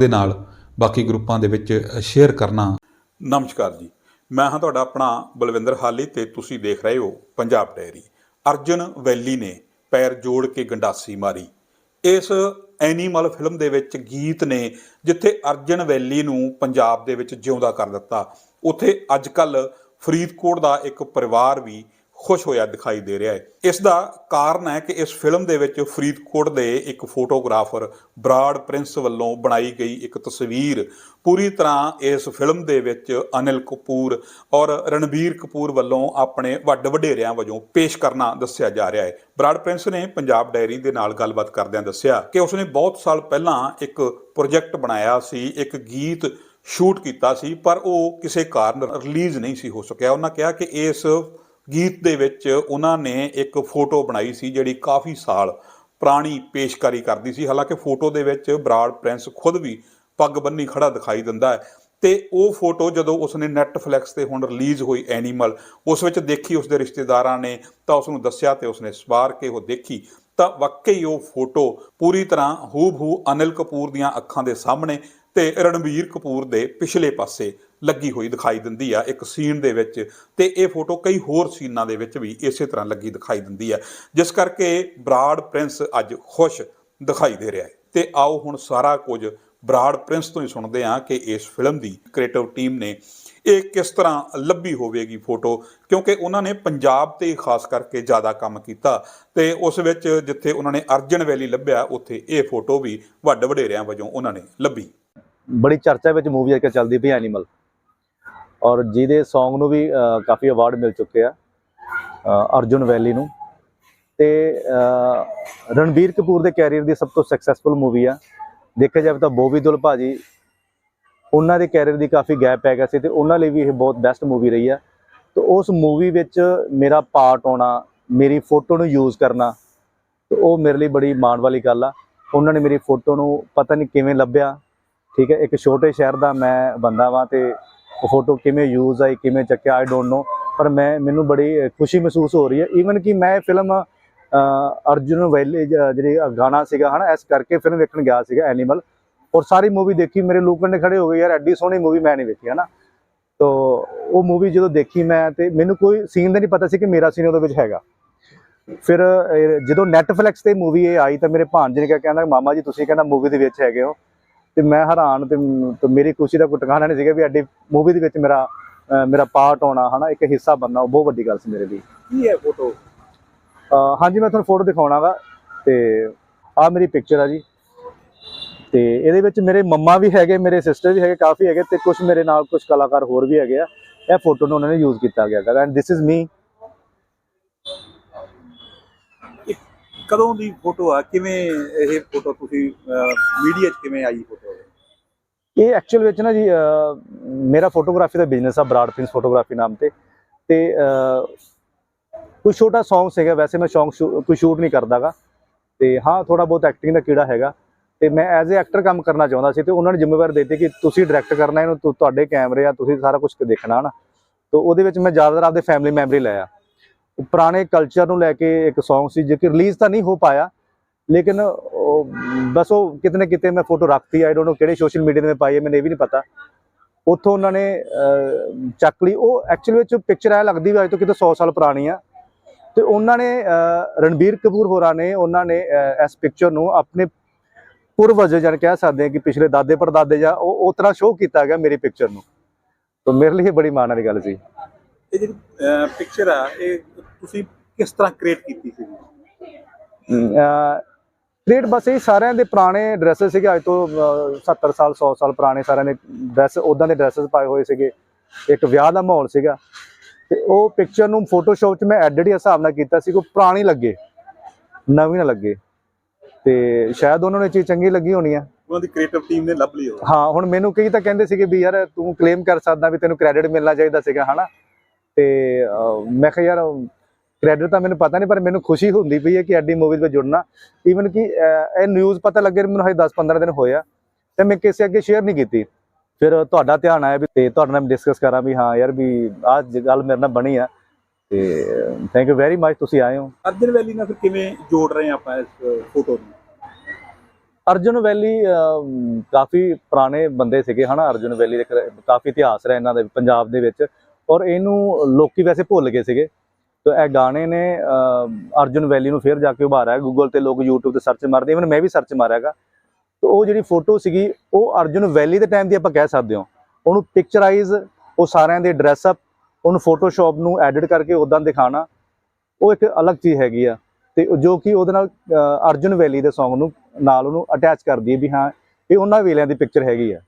ਦੇ ਨਾਲ ਬਾਕੀ ਗਰੁੱਪਾਂ ਦੇ ਵਿੱਚ ਸ਼ੇਅਰ ਕਰਨਾ। ਨਮਸਕਾਰ ਜੀ। ਮੈਂ ਹਾਂ ਤੁਹਾਡਾ ਆਪਣਾ ਬਲਵਿੰਦਰ ਹਾਲੀ ਤੇ ਤੁਸੀਂ ਦੇਖ ਰਹੇ ਹੋ ਪੰਜਾਬ ਡੈਰੀ ਅਰਜਨ ਵੈਲੀ ਨੇ ਪੈਰ ਜੋੜ ਕੇ ਗੰਡਾਸੀ ਮਾਰੀ। ਇਸ ਐਨੀਮਲ ਫਿਲਮ ਦੇ ਵਿੱਚ ਗੀਤ ਨੇ, ਜਿੱਥੇ ਅਰਜਨ ਵੈਲੀ ਨੂੰ ਪੰਜਾਬ ਦੇ ਵਿੱਚ ਜਿਉਂਦਾ ਕਰ ਦਿੱਤਾ। ਉੱਥੇ ਅੱਜ ਕੱਲ ਫਰੀਦਕੋਟ ਦਾ ਇੱਕ ਪਰਿਵਾਰ ਵੀ ਖੁਸ਼ ਹੋਇਆ ਦਿਖਾਈ ਦੇ ਰਿਹਾ ਹੈ। ਇਸ ਦਾ ਕਾਰਨ ਹੈ ਕਿ ਇਸ ਫਿਲਮ ਦੇ ਵਿੱਚ ਫਰੀਦਕੋਟ ਦੇ ਇੱਕ ਫੋਟੋਗ੍ਰਾਫਰ ਬਰਾਡ ਪ੍ਰਿੰਸ ਵੱਲੋਂ ਬਣਾਈ ਗਈ ਇੱਕ ਤਸਵੀਰ। ਪੂਰੀ ਤਰ੍ਹਾਂ ਇਸ ਫਿਲਮ ਦੇ ਵਿੱਚ ਅਨਿਲ ਕਪੂਰ ਔਰ ਰਣਬੀਰ ਕਪੂਰ ਵੱਲੋਂ ਆਪਣੇ ਵੱਡ ਵਡੇਰਿਆਂ ਵਜੋਂ ਪੇਸ਼ ਕਰਨਾ ਦੱਸਿਆ ਜਾ ਰਿਹਾ ਹੈ। ਬਰਾਡ ਪ੍ਰਿੰਸ ਨੇ ਪੰਜਾਬ ਡਾਇਰੀ ਦੇ ਨਾਲ ਗੱਲਬਾਤ ਕਰਦਿਆਂ ਦੱਸਿਆ ਕਿ ਉਸਨੇ ਬਹੁਤ ਸਾਲ ਪਹਿਲਾਂ ਇੱਕ ਪ੍ਰੋਜੈਕਟ ਬਣਾਇਆ ਸੀ, ਇੱਕ ਗੀਤ ਸ਼ੂਟ ਕੀਤਾ ਸੀ, ਪਰ ਉਹ ਕਿਸੇ ਕਾਰਨ ਰਿਲੀਜ਼ ਨਹੀਂ ਸੀ ਹੋ ਸਕਿਆ। ਉਹਨਾਂ ਕਿਹਾ ਕਿ ਇਸ ਗੀਤ ਦੇ ਵਿੱਚ ਉਹਨਾਂ ਨੇ ਇੱਕ ਫੋਟੋ ਬਣਾਈ ਸੀ ਜਿਹੜੀ ਕਾਫੀ ਸਾਲ ਪੁਰਾਣੀ ਪੇਸ਼ਕਾਰੀ ਕਰਦੀ ਸੀ। ਹਾਲਾਂਕਿ ਫੋਟੋ ਦੇ ਵਿੱਚ ਬਰਾੜ ਪ੍ਰਿੰਸ ਖੁਦ ਵੀ ਪੱਗ ਬੰਨੀ ਖੜਾ ਦਿਖਾਈ ਦਿੰਦਾ ਹੈ ਤੇ ਉਹ ਫੋਟੋ ਜਦੋਂ ਉਸਨੇ ਨੈਟਫਲਿਕਸ ਤੇ ਹੁਣ ਰਿਲੀਜ਼ ਹੋਈ ਐਨੀਮਲ ਉਸ ਵਿੱਚ ਦੇਖੀ ਉਸਦੇ ਰਿਸ਼ਤੇਦਾਰਾਂ ਨੇ ਤਾਂ ਉਸ ਨੂੰ ਦੱਸਿਆ ਤੇ ਉਸਨੇ ਸਵਾਰ ਕੇ ਉਹ ਦੇਖੀ ਤਾਂ ਵਾਕਈ ਉਹ ਫੋਟੋ ਪੂਰੀ ਤਰ੍ਹਾਂ ਹੂਬਹੂ ਅਨਿਲ ਕਪੂਰ ਦੀਆਂ ਅੱਖਾਂ ਦੇ ਸਾਹਮਣੇ ਤੇ ਰਣਬੀਰ ਕਪੂਰ ਦੇ ਪਿਛਲੇ ਪਾਸੇ ਲੱਗੀ ਹੋਈ ਦਿਖਾਈ ਦਿੰਦੀ ਆ ਇੱਕ ਸੀਨ ਦੇ ਵਿੱਚ ਤੇ ਇਹ ਫੋਟੋ ਕਈ ਹੋਰ ਸੀਨਾਂ ਦੇ ਵਿੱਚ ਵੀ ਇਸੇ ਤਰ੍ਹਾਂ ਲੱਗੀ ਦਿਖਾਈ ਦਿੰਦੀ ਆ। ਜਿਸ ਕਰਕੇ ਬਰਾਡ ਪ੍ਰਿੰਸ ਅੱਜ ਖੁਸ਼ ਦਿਖਾਈ ਦੇ ਰਿਹਾ ਹੈ। ਤੇ ਆਓ ਹੁਣ ਸਾਰਾ ਕੁਝ ਬਰਾਡ ਪ੍ਰਿੰਸ ਤੋਂ ਹੀ ਸੁਣਦੇ ਹਾਂ ਕਿ ਇਸ ਫਿਲਮ ਦੀ ਕ੍ਰੀਏਟਿਵ ਟੀਮ ਨੇ ਇਹ ਕਿਸ ਤਰ੍ਹਾਂ ਲੱਭੀ ਹੋਵੇਗੀ ਫੋਟੋ, ਕਿਉਂਕਿ ਉਹਨਾਂ ਨੇ ਪੰਜਾਬ ਤੇ ਖਾਸ ਕਰਕੇ ਜ਼ਿਆਦਾ ਕੰਮ ਕੀਤਾ ਤੇ ਉਸ ਵਿੱਚ ਜਿੱਥੇ ਉਹਨਾਂ ਨੇ ਅਰਜਨ ਵੈਲੀ ਲੱਭਿਆ, ਉੱਥੇ ਇਹ ਫੋਟੋ ਵੀ ਵੱਡ ਵਡੇਰਿਆਂ ਵਜੋਂ ਉਹਨਾਂ ਨੇ ਲੱਭੀ। ਬੜੀ ਚਰਚਾ ਵਿੱਚ ਮੂਵੀ ਅੱਜ ਕੱਲ੍ਹ ਚੱਲਦੀ ਪਈ ਐਨੀਮਲ ਔਰ ਜਿਹਦੇ Song ਨੂੰ ਵੀ ਕਾਫੀ ਅਵਾਰਡ ਮਿਲ ਚੁੱਕੇ ਆ ਅਰਜੁਨ ਵੈਲੀ ਨੂੰ। ਤੇ ਅ, ਰਣਬੀਰ ਕਪੂਰ ਦੇ ਕੈਰੀਅਰ ਦੀ ਸਭ ਤੋਂ ਸਕਸੈਸਫੁਲ ਮੂਵੀ ਆ। ਦੇਖਿਆ ਜਾਵੇ ਤਾਂ ਬੋਬੀ ਦੁਲ ਭਾਜੀ ਉਹਨਾਂ ਦੇ ਕੈਰੀਅਰ ਦੀ ਕਾਫੀ ਗੈਪ ਪੈ ਗਿਆ ਸੀ ਤੇ ਉਹਨਾਂ ਲਈ ਵੀ ਇਹ ਬਹੁਤ ਬੈਸਟ ਮੂਵੀ ਰਹੀ ਆ। ਤੇ ਉਸ ਮੂਵੀ ਵਿੱਚ ਮੇਰਾ ਪਾਰਟ ਆਉਣਾ ਮੇਰੀ ਫੋਟੋ ਨੂੰ ਯੂਜ਼ ਕਰਨਾ ਤੇ ਉਹ ਮੇਰੇ ਲਈ ਬੜੀ ਮਾਣ ਵਾਲੀ ਗੱਲ ਆ। ਉਹਨਾਂ ਨੇ ਮੇਰੀ ਫੋਟੋ ਨੂੰ ਪਤਾ ਨਹੀਂ ਕਿਵੇਂ ਲੱਭਿਆ ਠੀਕ ਹੈ? ਇੱਕ ਛੋਟੇ ਸ਼ਹਿਰ ਦਾ ਮੈਂ ਬੰਦਾ ਵਾਂ ਤੇ ਉਹ ਫੋਟੋ ਕਿਵੇਂ ਯੂਜ਼ ਆਈ, ਕਿਵੇਂ ਚੱਕਿਆ ਆਈ ਡੋਨਟ ਨੋ ਪਰ ਮੈਂ, ਮੈਨੂੰ ਬੜੀ ਖੁਸ਼ੀ ਮਹਿਸੂਸ ਹੋ ਰਹੀ ਹੈ। ਈਵਨ ਕਿ ਮੈਂ ਫਿਲਮ ਅਰਜੁਨ ਵੈਲੀ ਜਿਹੜੀ ਗਾਣਾ ਸੀਗਾ, ਹਨਾ, ਇਸ ਕਰਕੇ ਫਿਲਮ ਵੇਖਣ ਗਿਆ ਸੀਗਾ ਐਨੀਮਲ ਔਰ ਸਾਰੀ ਮੂਵੀ ਦੇਖੀ, ਮੇਰੇ ਲੋਕਾਂ ਨੇ ਖੜੇ ਹੋ ਗਏ, ਯਾਰ, ਐਡੀ ਸੋਹਣੀ ਮੂਵੀ ਮੈਂ ਨਹੀਂ ਵੇਖੀ, ਹਨਾ। ਤੋ, ਉਹ ਮੂਵੀ ਜਦੋਂ ਦੇਖੀ ਮੈਂ, ਤੇ ਮੈਨੂੰ ਕੋਈ ਸੀਨ ਦਾ ਨਹੀਂ ਪਤਾ ਸੀ ਕਿ ਮੇਰਾ ਸੀਨ ਉਹਦੇ ਵਿੱਚ ਹੈਗਾ। ਫਿਰ ਜਦੋਂ ਨੈਟਫਲਿਕਸ ਤੇ ਮੂਵੀ ਇਹ ਆਈ, ਤਾਂ ਮੇਰੇ ਭਾਂਜੇ ਨੇ ਕਿਹਾ, ਕਹਿੰਦਾ, ਮਾਮਾ ਜੀ, ਤੁਸੀਂ ਕਹਿੰਦਾ ਮੂਵੀ ਦੇ ਵਿੱਚ ਹੈਗੇ ਹੋ। ਤੇ ਮੈਂ ਹੈਰਾਨ ਤੇ ਮੇਰੀ ਖੁਸ਼ੀ ਦਾ ਕੋਈ ਟਿਕਾਣਾ ਨਹੀਂ ਸੀਗਾ ਵੀ ਐਡੀ ਮੂਵੀ ਦੇ ਵਿੱਚ ਮੇਰਾ ਮੇਰਾ ਪਾਰਟ ਹੋਣਾ ਹਨਾ ਇੱਕ ਹਿੱਸਾ ਬਣਨਾ ਉਹ ਬਹੁਤ ਵੱਡੀ ਗੱਲ ਸੀ ਮੇਰੇ ਲਈ। ਕੀ ਹੈ ਫੋਟੋ ਹਾਂਜੀ ਮੈਂ ਤੁਹਾਨੂੰ ਫੋਟੋ ਦਿਖਾਉਣਾਗਾ ਤੇ ਆ ਮੇਰੀ ਪਿਕਚਰ ਆ ਜੀ। ਤੇ ਇਹਦੇ ਵਿੱਚ ਮੇਰੇ ਮੰਮਾ ਵੀ ਹੈਗੇ ਮੇਰੇ ਸਿਸਟਰ ਵੀ ਹੈਗੇ ਕਾਫੀ ਹੈਗੇ ਤੇ ਕੁਝ ਮੇਰੇ ਨਾਲ ਕੁਝ ਕਲਾਕਾਰ ਹੋਰ ਵੀ ਹੈਗੇ ਆ। ਇਹ ਫੋਟੋ ਨੂੰ ਉਹਨਾਂ ਨੇ ਯੂਜ਼ ਕੀਤਾ ਗਿਆ ਹੈ ਐਂਡ ਥਿਸ ਇਜ਼ ਮੀ ਕਦੋਂ ਦੀ ਫੋਟੋ ਆ? ਕਿਵੇਂ ਇਹ ਫੋਟੋ ਤੁਸੀਂ ਮੀਡੀਆ 'ਚ ਕਿਵੇਂ ਆਈ ਫੋਟੋ? ਇਹ ਐਕਚੁਅਲ ਵਿੱਚ ਨਾ ਜੀ ਮੇਰਾ ਫੋਟੋਗ੍ਰਾਫੀ ਦਾ ਬਿਜ਼ਨਸ ਆ ਬਰਾਡ ਪ੍ਰਿੰਸ ਫੋਟੋਗ੍ਰਾਫੀ ਨਾਮ ਤੇ। ਤੇ ਕੋਈ ਛੋਟਾ ਸੌਂਗ ਸੀਗਾ ਵੈਸੇ ਮੈਂ ਸ਼ੌਂਕ ਸ਼ੂ- ਕੋਈ ਸ਼ੂਟ ਨਹੀਂ ਕਰਦਾਗਾ। ਤੇ ਹਾਂ ਥੋੜਾ ਬਹੁਤ ਐਕਟਿੰਗ ਦਾ ਕੀੜਾ ਹੈਗਾ। ਤੇ ਮੈਂ ਐਜ਼ ਅ ਐਕਟਰ ਕੰਮ ਕਰਨਾ ਚਾਹੁੰਦਾ ਸੀ ਤੇ ਉਹਨਾਂ ਨੇ ਜ਼ਿੰਮੇਵਾਰੀ ਦੇ ਦਿੱਤੀ ਕਿ ਤੁਸੀਂ ਡਾਇਰੈਕਟ ਕਰਨਾ, ਇਹਨੂੰ ਤੁਹਾਡੇ ਕੈਮਰੇ ਆ, ਤੁਸੀਂ ਸਾਰਾ ਕੁਝ ਦੇਖਣਾ ਨਾ ਤੋਂ ਉਹਦੇ ਵਿੱਚ ਮੈਂ ਜ਼ਿਆਦਾਤਰ ਆਪਦੇ ਫੈਮਿਲੀ ਮੈਂਬਰ ਹੀ ਲਿਆ। ਪੁਰਾਣੇ ਕਲਚਰ ਨੂੰ ਲੈ ਕੇ ਇੱਕ Song ਸੀ ਜੋ ਕਿ ਰਿਲੀਜ਼ ਤਾਂ ਨਹੀਂ ਹੋ ਪਾਇਆ ਲੇਕਿਨ ਉਹ ਬਸ ਉਹ ਕਿਤੇ ਨਾ ਕਿਤੇ ਮੈਂ ਫੋਟੋ ਰੱਖਤੀ ਆਈ ਡੋਨਟ ਨੋ ਕਿਹੜੇ ਸੋਸ਼ਲ ਮੀਡੀਆ ਤੇ ਮੈਂ ਪਾਈ ਹੈ ਮੈਨੂੰ ਇਹ ਵੀ ਨਹੀਂ ਪਤਾ। ਉੱਥੋਂ ਉਹਨਾਂ ਨੇ ਅਹ, ਚੱਕ ਲਈ। ਉਹ ਐਕਚੁਅਲ ਵਿੱਚ ਪਿਕਚਰ ਐ ਲੱਗਦੀ ਵੀ ਅੱਜ ਤੋਂ ਕਿਤੇ 100 ਸਾਲ ਪੁਰਾਣੀ ਆ। ਤੇ ਉਹਨਾਂ ਨੇ ਰਣਬੀਰ ਕਪੂਰ ਹੋਰਾਂ ਨੇ ਉਹਨਾਂ ਨੇ ਇਸ ਪਿਕਚਰ ਨੂੰ ਆਪਣੇ ਪੂਰਵਜ ਜਨ ਕਹਿ ਸਕਦੇ ਹਾਂ ਕਿ ਪਿਛਲੇ ਦਾਦੇ ਪੜਦਾਦੇ ਜਾਂ ਉਹ ਉਸ ਤਰ੍ਹਾਂ ਸ਼ੋਅ ਕੀਤਾ ਗਿਆ ਮੇਰੀ ਪਿਕਚਰ ਨੂੰ। ਤਾਂ ਮੇਰੇ ਲਈ ਇਹ ਬੜੀ ਮਾਣ ਵਾਲੀ ਗੱਲ ਸੀ। ਇਹ ਜਿਹੜੀ ਪਿਕਚਰ ਆ ਇਹ ਤੁਸੀਂ ਕਿਸ ਤਰ੍ਹਾਂ ਕ੍ਰੀਏਟ ਕੀਤੀ ਸੀ? ਕ੍ਰੀਏਟ ਬਸ ਇਹ ਸਾਰਿਆਂ ਦੇ ਪੁਰਾਣੇ ਡਰੈਸਸ ਸੀਗੇ ਅੱਜ ਤੋਂ ਅਹ, 70 ਸਾਲ 100 ਸਾਲ ਪੁਰਾਣੇ ਸਾਰਿਆਂ ਨੇ ਡਰੈਸ ਉਦਾਂ ਦੇ ਡਰੈਸਸ ਪਾਏ ਹੋਏ ਸੀਗੇ। ਇੱਕ ਵਿਆਹ ਦਾ ਮਾਹੌਲ ਸੀਗਾ। ਤੇ ਉਹ ਪਿਕਚਰ ਨੂੰ ਫੋਟੋਸ਼ਾਪ 'ਚ ਮੈਂ ਐਡਿਟ ਹੀ ਹਿਸਾਬ ਨਾਲ ਕੀਤਾ ਸੀ ਕੋਈ ਪੁਰਾਣੀ ਲੱਗੇ ਨਵੀਂ ਨਾ ਲੱਗੇ। ਤੇ ਸ਼ਾਇਦ ਉਹਨਾਂ ਨੂੰ ਇਹ ਚੀਜ਼ ਚੰਗੀ ਲੱਗੀ ਹੋਣੀ ਆ। ਉਹਨਾਂ ਦੀ ਕ੍ਰੀਏਟਿਵ ਟੀਮ ਨੇ ਲੱਭ ਲਈ ਹਾਂ ਹੁਣ ਮੈਨੂੰ ਕਈ ਤਾਂ ਕਹਿੰਦੇ ਸੀਗੇ ਵੀ ਯਾਰ ਤੂੰ ਕਲੇਮ ਕਰ ਸਕਦਾ ਵੀ ਤੈਨੂੰ ਕ੍ਰੈਡਿਟ ਮਿਲਣਾ ਚਾਹੀਦਾ ਸੀਗਾ ਹਨਾ? ਤੇ ਮੈਂ ਕਿਹਾ ਯਾਰ ਕ੍ਰੈਡਿਟ ਤਾਂ ਮੈਨੂੰ ਪਤਾ ਨਹੀਂ ਪਰ ਮੈਨੂੰ ਖੁਸ਼ੀ ਹੁੰਦੀ ਪਈ ਹੈ ਕਿ ਐਡੀ ਮੂਵੀਜ਼ ਵਿੱਚ ਜੁੜਨਾ। ਈਵਨ ਕਿ ਇਹ ਨਿਊਜ਼ ਪਤਾ ਲੱਗੇ ਮੈਨੂੰ ਹਜੇ 10-15 ਦਿਨ ਹੋਏ ਆ ਤੇ ਮੈਂ ਕਿਸੇ ਅੱਗੇ ਸ਼ੇਅਰ ਨਹੀਂ ਕੀਤੀ। ਫਿਰ ਤੁਹਾਡਾ ਧਿਆਨ ਆਇਆ ਵੀ ਤੇ ਤੁਹਾਡੇ ਨਾਲ ਡਿਸਕਸ ਕਰਾਂ ਵੀ ਹਾਂ ਯਾਰ ਵੀ ਆਹ ਗੱਲ ਮੇਰੇ ਨਾਲ ਬਣੀ ਆ। ਤੇ ਥੈਂਕ ਯੂ ਵੈਰੀ ਮਚ ਤੁਸੀਂ ਆਏ ਹੋ। ਅਰਜਨ ਵੈਲੀ ਨਾਲ ਫਿਰ ਕਿਵੇਂ ਜੋੜ ਰਹੇ ਆਪਾਂ ਇਸ ਫੋਟੋ ਨੂੰ? ਅਰਜੁਨ ਵੈਲੀ ਕਾਫੀ ਪੁਰਾਣੇ ਬੰਦੇ ਸੀਗੇ ਹਨਾ? ਅਰਜੁਨ ਵੈਲੀ ਦੇ ਕਾਫੀ ਇਤਿਹਾਸ ਰਿਹਾ ਇਹਨਾਂ ਦੇ ਪੰਜਾਬ ਦੇ ਵਿੱਚ। ਔਰ ਇਹਨੂੰ ਲੋਕੀ ਵੈਸੇ ਭੁੱਲ ਗਏ ਸੀਗੇ। ਤਾਂ ਇਹ ਗਾਣੇ ਨੇ ਅਮ, ਅਰਜੁਨ ਵੈਲੀ ਨੂੰ ਫੇਰ ਜਾ ਕੇ ਉਭਾਰਿਆ। ਗੂਗਲ ਤੇ ਲੋਕ YouTube ਤੇ ਸਰਚ ਮਾਰਦੇ। ਇਵਨ ਮੈਂ ਵੀ ਸਰਚ ਮਾਰਿਆਗਾ ਤਾਂ ਉਹ ਜਿਹੜੀ ਫੋਟੋ ਸੀਗੀ ਉਹ ਅਰਜੁਨ ਵੈਲੀ ਦੇ ਟਾਈਮ ਦੀ ਆਪਾਂ ਕਹਿ ਸਕਦੇ ਹਾਂ। ਉਹਨੂੰ ਪਿਕਚਰਾਈਜ਼ ਉਹ ਸਾਰਿਆਂ ਦੇ ਡਰੈਸ ਅਪ ਉਹਨੂੰ ਫੋਟੋਸ਼ਾਪ ਨੂੰ ਐਡਿਟ ਕਰਕੇ ਉਦਾਂ ਦਿਖਾਣਾ ਉਹ ਇੱਕ ਅਲੱਗ ਚੀਜ਼ ਹੈਗੀ ਆ। ਤੇ ਜੋ ਕਿ ਉਹਦੇ ਨਾਲ ਅ, ਅਰਜੁਨ ਵੈਲੀ ਦੇ Song ਨੂੰ ਨਾਲ ਉਹਨੂੰ ਅਟੈਚ ਕਰਦੀ ਹੈ ਵੀ ਹਾਂ ਇਹ ਉਹਨਾਂ ਵੇਲਿਆਂ ਦੀ ਪਿਕਚਰ ਹੈਗੀ ਆ।